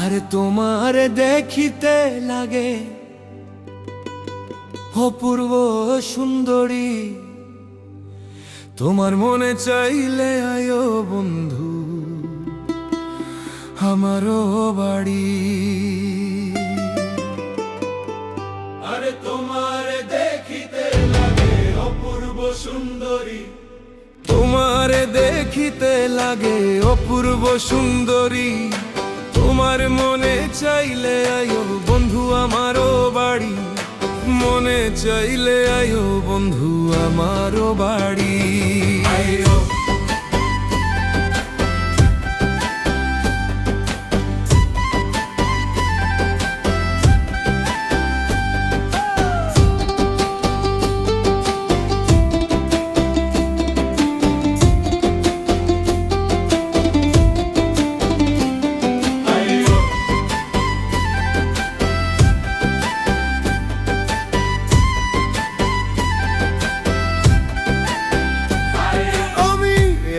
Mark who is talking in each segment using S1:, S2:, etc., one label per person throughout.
S1: আর তোমার দেখিতে লাগে। অপূর্ব সুন্দরী, তোমার মনে চাইলে আয়ো বন্ধু, আমারও বাড়ি। আরে তোমার দেখিতে লাগে অপূর্ব সুন্দরী, তোমার দেখিতে লাগে অপূর্ব সুন্দরী। তোমার মনে চাইলে আয়ো বন্ধু আমারও বাড়ি। মনে চাইলে আয়ো বন্ধু আমারও বাড়ি। আয়ো।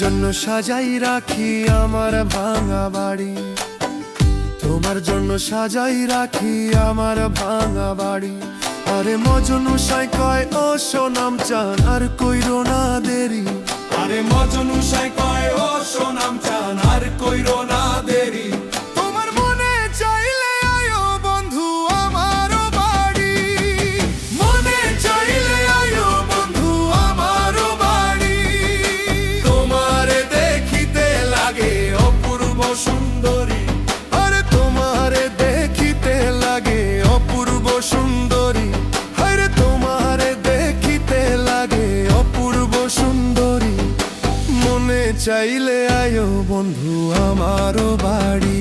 S1: জন্য সাজাই রাখি আমার ভাঙা বাড়ি। তোমার জন্য সাজাই রাখি আমার ভাঙা বাড়ি। আরে মজনু সাই কয়, ও সোনাম চান আর কইরো না দেরি। আরে মজনু সাই কয়, ও সোনাম চান আর কইরো না দেরি। চাইলে আয়ো বন্ধু আমারও বাড়ি।